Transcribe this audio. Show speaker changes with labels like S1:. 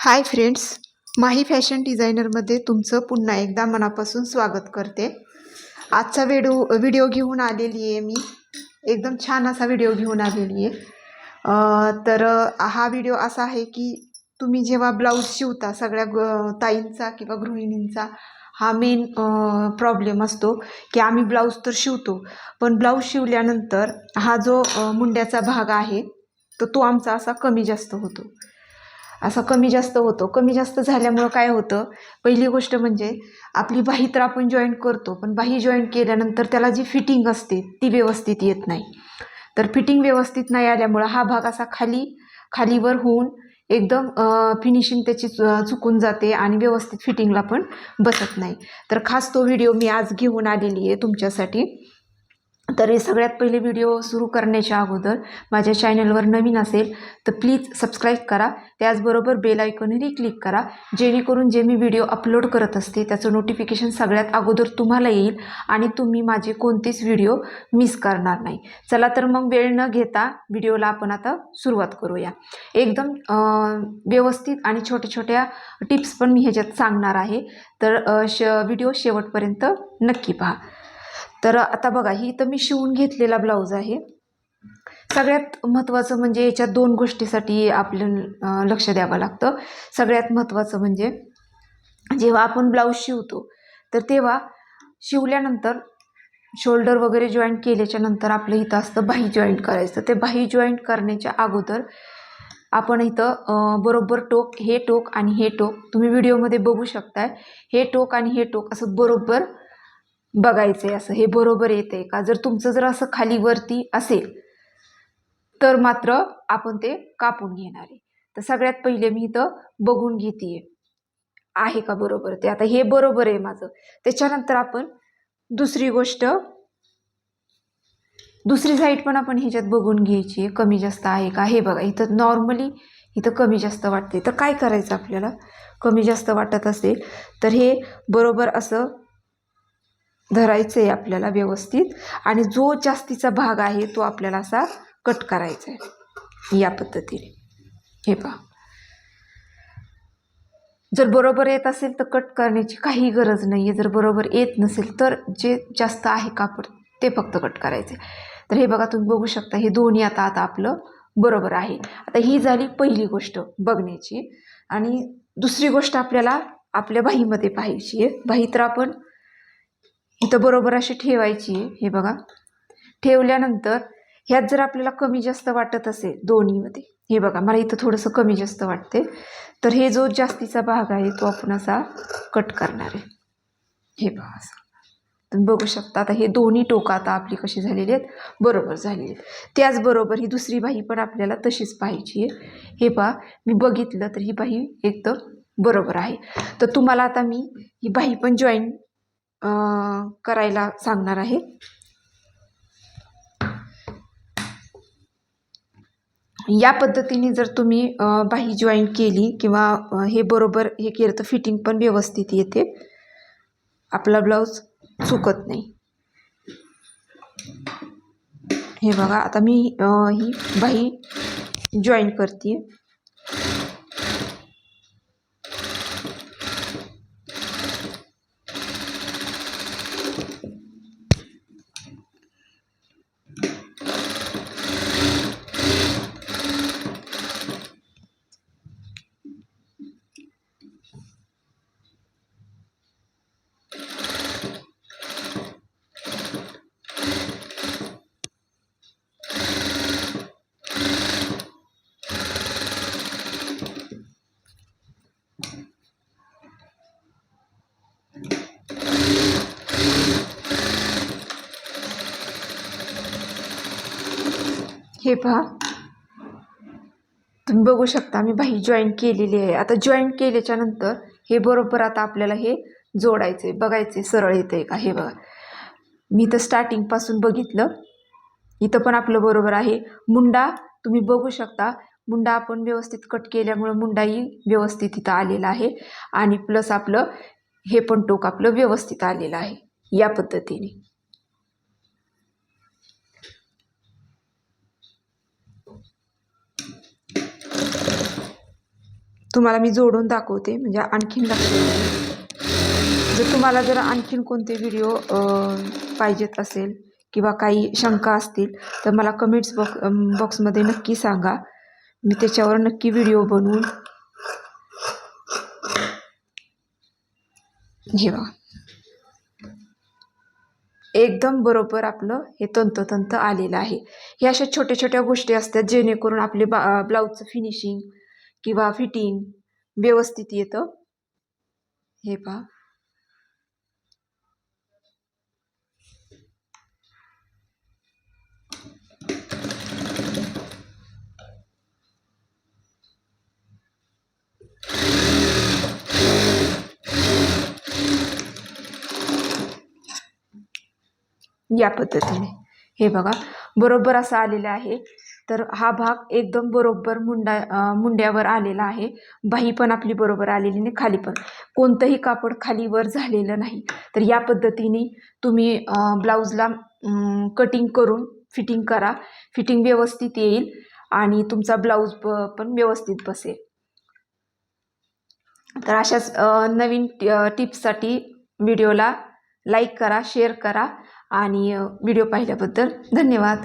S1: Hi friends माही fashion डिझायनरमध्ये तुमचं पुन्हा एकदा मनापासून स्वागत करते. आजचा व्हिडिओ व्हिडिओ घेऊन आलेली आहे मी. एकदम छान असा व्हिडिओ घेऊन आलेली आहे. तर हा व्हिडिओ असा आहे की तुम्ही जेव्हा ब्लाऊज शिवता सगळ्या ग ताईंचा किंवा गृहिणींचा हा मेन प्रॉब्लेम असतो की आम्ही ब्लाऊज तर शिवतो पण ब्लाऊज शिवल्यानंतर हा जो मुंड्याचा भाग आहे तर तो आमचा असा कमी जास्त होतो. असा कमी जास्त होतो. कमी जास्त झाल्यामुळं काय होतं? पहिली गोष्ट म्हणजे आपली बाही तर आपण जॉईन करतो पण बाही जॉईन केल्यानंतर त्याला जी फिटिंग असते ती व्यवस्थित येत नाही. तर फिटिंग व्यवस्थित नाही आल्यामुळं हा भाग असा खाली खालीवर होऊन एकदम फिनिशिंग त्याची चु- चुकून जाते आणि व्यवस्थित फिटिंगला पण बसत नाही. तर खास तो व्हिडिओ मी आज घेऊन आलेली आहे तुमच्यासाठी. तर हे सगळ्यात पहिले व्हिडिओ सुरू करण्याच्या अगोदर माझ्या चॅनलवर नवीन असेल तर प्लीज सबस्क्राईब करा. त्याचबरोबर बेल आयकॉनही क्लिक करा. जेणेकरून जे मी व्हिडिओ अपलोड करत असते त्याचं नोटिफिकेशन सगळ्यात अगोदर तुम्हाला येईल आणि तुम्ही माझे कोणतेच व्हिडिओ मिस करणार नाही. चला तर मग वेळ न घेता व्हिडिओला आपण आता सुरुवात करूया. एकदम व्यवस्थित आणि छोट्या छोट्या टिप्स पण मी ह्याच्यात सांगणार आहे. तर श व्हिडिओ शेवटपर्यंत नक्की पहा. तर आता बघा ही इथं मी शिवून घेतलेला ब्लाऊज आहे. सगळ्यात महत्त्वाचं म्हणजे याच्यात दोन गोष्टीसाठी आपलं लक्ष द्यावं लागतं. सगळ्यात महत्त्वाचं म्हणजे जेव्हा आपण ब्लाऊज शिवतो तर तेव्हा शिवल्यानंतर शोल्डर वगैरे जॉईंट केल्याच्यानंतर आपलं इथं असतं बाही जॉईंट करायचं. ते बाही जॉईंट करण्याच्या अगोदर आपण इथं बरोबर टोक हे टोक आणि हे टोक तुम्ही व्हिडिओमध्ये बघू शकताय. हे टोक आणि हे टोक असं बरोबर बघायचं आहे असं हे बरोबर येतं आहे का? जर तुमचं जर असं खाली वरती असेल तर मात्र आपण ते कापून घेणार आहे. तर सगळ्यात पहिले मी इथं बघून घेते आहे का बरोबर ते? आता हे बरोबर आहे माझं. त्याच्यानंतर आपण दुसरी गोष्ट दुसरी साईड पण आपण ह्याच्यात बघून घ्यायची आहे. कमी जास्त आहे का? हे बघा इथं नॉर्मली इथं कमी जास्त वाटते तर काय करायचं आपल्याला? कमी जास्त वाटत असेल तर हे बरोबर असं धरायचं आहे आपल्याला व्यवस्थित. आणि जो जास्तीचा भाग आहे तो आपल्याला असा कट करायचा आहे या पद्धतीने. हे पहा. जर बरोबर येत असेल तर कट करण्याची काही गरज नाही आहे जर बरोबर येत नसेल तर जे जास्त आहे कापड ते फक्त कट करायचे तर हे बघा तुम्ही बघू शकता हे दोन्ही आता आता आपलं बरोबर आहे. आता ही झाली पहिली गोष्ट बघण्याची. आणि दुसरी गोष्ट आपल्याला आपल्या बाहीमध्ये पाहायची आहे. बाही तर आपण इथं बरोबर अशी ठेवायची आहे. हे बघा. ठेवल्यानंतर ह्यात जर आपल्याला कमी जास्त वाटत असेल दोन्हीमध्ये हे बघा मला इथं थोडंसं कमी जास्त वाटते. तर हे जो जास्तीचा भाग आहे तो आपण असा कट करणार आहे. हे बघा असं. तुम्ही बघू शकता आता हे दोन्ही टोकं आता आपली कशी झालेली आहेत? बरोबर झालेली आहेत. त्याचबरोबर ही दुसरी बाही पण आपल्याला तशीच पाहिजे आहे. हे पहा मी बघितलं तर ही बाही एकदम बरोबर आहे. तर तुम्हाला आता मी ही बाही पण जॉईन करायला सांगणार आहे. या पद्धतीने जर तुम्ही बाही जॉईन केली किंवा हे बरोबर हे केलं तर फिटिंग पण व्यवस्थित येते. आपला ब्लाऊज चुकत नाही. हे बघा आता मी ही बाही जॉईन करते हे पहा. तुम्ही बघू शकता मी बाही जॉईन केलेली आहे. आता जॉईन केल्याच्यानंतर हे बरोबर आता आपल्याला हे जोडायचं आहे बघायचं आहे सरळ येतं आहे का? हे बघा. मी तर स्टार्टिंगपासून बघितलं. इथं पण आपलं बरोबर आहे. मुंडा तुम्ही बघू शकता मुंडा आपण व्यवस्थित कट केल्यामुळं मुंडाही व्यवस्थित इथं आलेला आहे. आणि प्लस आपलं हे पण टोक आपलं व्यवस्थित आलेलं आहे. या पद्धतीने. तुम्हाला मी जोडून दाखवते म्हणजे आणखीन दाखवते. जर तुम्हाला जर आणखीन कोणते व्हिडिओ पाहिजेत असेल किंवा काही शंका असतील तर मला कमेंट्स बॉक्स बॉक्समध्ये नक्की सांगा. मी त्याच्यावर नक्की व्हिडिओ बनवून घेवा एकदम बरोबर आपलं हे तंतोतंत आलेलं आहे. हे अशा छोट्या छोट्या गोष्टी असतात जेणेकरून आपले बा ब्लाऊजचं फिनिशिंग किंवा फिटिंग व्यवस्थित येतं. हे पहा. या पद्धतीने. हे बघा. बरोबर असं आलेलं आहे. तर हा भाग एकदम बरोबर मुंडा मुंड्यावर आलेला आहे. बाही पण आपली बरोबर आलेली नाही खाली पण. कोणतंही कापड खालीवर झालेलं नाही. तर या पद्धतीने तुम्ही ब्लाऊजला कटिंग करून फिटिंग करा. फिटिंग व्यवस्थित येईल आणि तुमचा ब्लाऊज पण व्यवस्थित बसेल. तर अशाच नवीन टिप्ससाठी व्हिडिओला लाईक करा शेअर करा आणि व्हिडिओ पाहिल्याबद्दल धन्यवाद.